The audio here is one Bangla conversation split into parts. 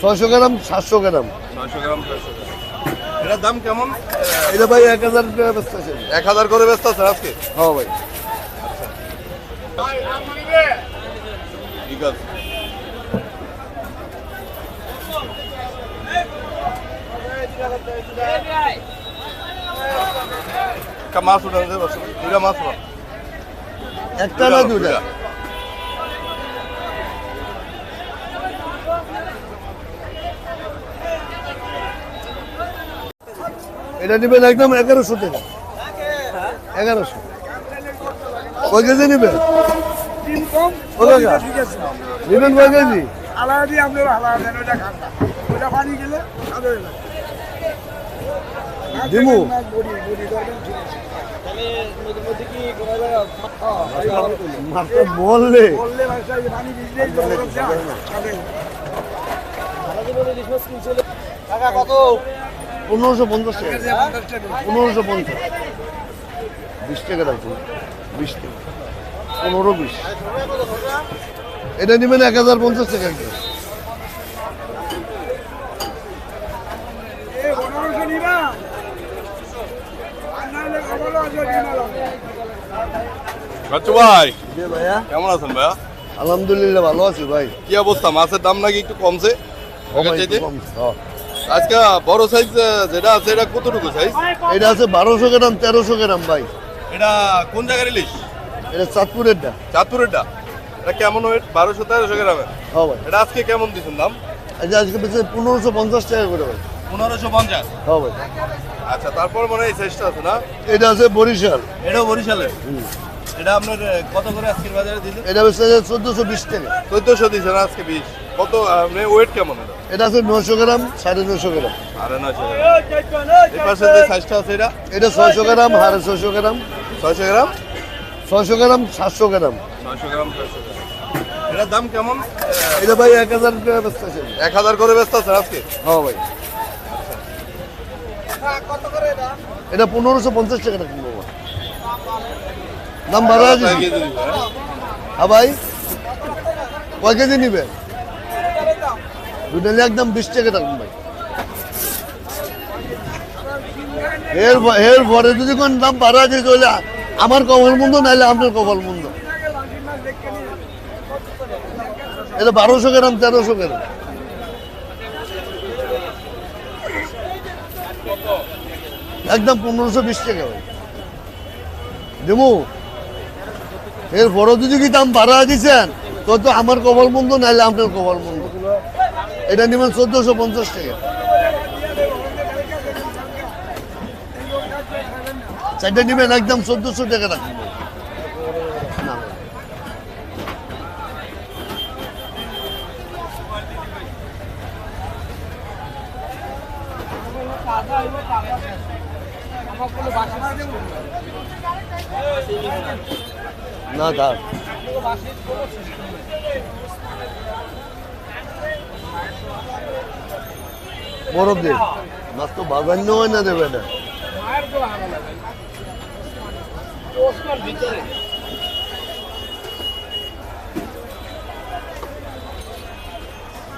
ছয়শো গ্রাম সাতশো গ্রাম। ছয়শো গ্রাম এটার দাম কেমন? এটা ভাই এক হাজার টাকা ব্যস্ত আছে। এক হাজার করে ব্যস্ত আছে আজকে? হ্যাঁ ভাই। ঠিক আছে। মাছ উঠান দুইটা মাছ একটা না দুটা এটা নেবেন একদম এগারোশো টাকা। এগারোশো। কয় কেজি নেবেন? নেবেন কয় কেজি? বললে বললে ভাষা পনেরোশো পঞ্চাশ টাকা। পনেরোশো পঞ্চাশ। বিশ টাকা রাখুন বিশ টাকা। পনেরো বিশ। এটা নেবেন এক হাজার পঞ্চাশ টাকা একটা এ পনেরোশো নিবা। আর নাহলে খবরও আছে কিনা লাগবে বাচ্চু ভাই ভাইয়া। কেমন আছেন ভাইয়া? আলহামদুলিল্লাহ ভালো আছি ভাই। কি অবস্থা? মাছের দাম নাকি একটু কমছে? ও আজকে বড় সাইজ যেটা আছে এটা কতটুকু সাইজ এটা আছে বারোশো গ্রাম তেরোশো গ্রাম ভাই। এটা কোন জায়গার ইলিশ? এটা চাঁদপুরেরটা। চাঁদপুরেরটা? এটা কেমন ওয়েট? বারোশো তেরোশো গ্রামের? হ্যাঁ ভাই। এটা আজকে কেমন দিচ্ছেন দাম? এটা আজকে বেশি পনেরোশো পঞ্চাশ টাকা করে ভাই। পনেরোশো পঞ্চাশ? হ্যাঁ ভাই। আচ্ছা তারপর মনে হয় এই সাইজটা আছে না? এটা আছে বরিশাল। এটাও বরিশালের? এটা আপনার কত করে আজকের বাজারে দিলেন এটা চোদ্দোশো বিশ টাকা। চোদ্দশো দিয়েছেন আজকে বিশ। কত আপনি ওয়েট কেমন? এটা আছে নশো গ্রাম সাড়ে নশো গ্রাম। আরে নয়শো গ্রাম। এই পাশে যে সাইজটা আছে এটা? এটা ছয়শো গ্রাম সাড়ে ছয়শো গ্রাম। ছয়শো গ্রাম? ছয়শো গ্রাম সাতশো গ্রাম। ছয়শো গ্রাম এটার দাম কেমন? এটা ভাই এক হাজার টাকা ব্যস্ত আছে এক হাজার করে ব্যস্ত আছে আজকে? হ্যাঁ ভাই। এটা? পনেরোশো পঞ্চাশ টাকা বাবা। দাম বারো আছে হ্যাঁ? হ্যাঁ ভাই। কয় কেজি নিবেন একদম বিশ টাকা রাখুন ভাই। এর এর পরে যদি কোন দাম আছে তাহলে আমার কপাল মন্দ নাহলে আপনার কপাল মন্দ। এটা বারোশো গ্রাম, তেরোশো গ্রাম। একদম পনেরোশো বিশ টাকা ভাই। দেবো, এর বড় যদি কি দাম বাড়া দিচ্ছেন তো তো আমার কপাল মন্দ নাহলে আপনার কপাল মন্দ। এটা নেবেন চোদ্দশো পঞ্চাশ টাকা। চারটা নেবেন একদম চোদ্দশো টাকা রাখবেন না থাক বরফ দে মাছ তো বাগান্য হয় না দেবে না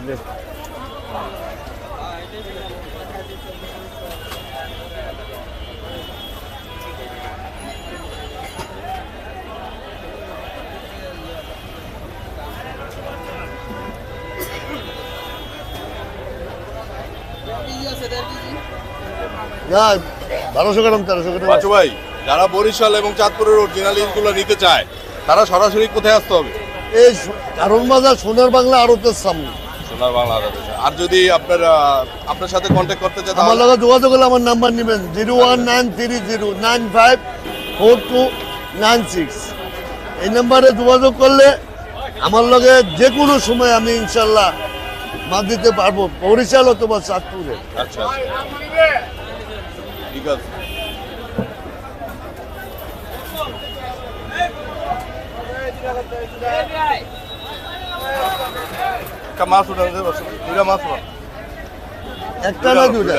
নে। বারোশো গ্রাম তেরোশো গ্রাম বাচ্চু ভাই যারা বরিশাল এবং চাঁদপুরের অরিজিনাল নিতে চায় তারা সরাসরি কোথায় আসতে হবে? এই সো- কারণ বাজার সোনার বাংলা আড়তের সামনে। সোনার বাংলা আদালতে। আর যদি আপনার আপনার সাথে কন্ট্যাক্ট করতে চায় আমার লগে যোগাযোগ করলে আমার নাম্বার নেবেন zero one nine three zero nine five four two nine six. এই নাম্বারে যোগাযোগ করলে আমার লগে যে কোনো সময় আমি ইনশাল্লাহ মাছ দিতে পারব। বরিশাল অথবা চাঁদপুরে। আচ্ছা। ঠিক আছে। একটা মাছ মাছ না দুটা।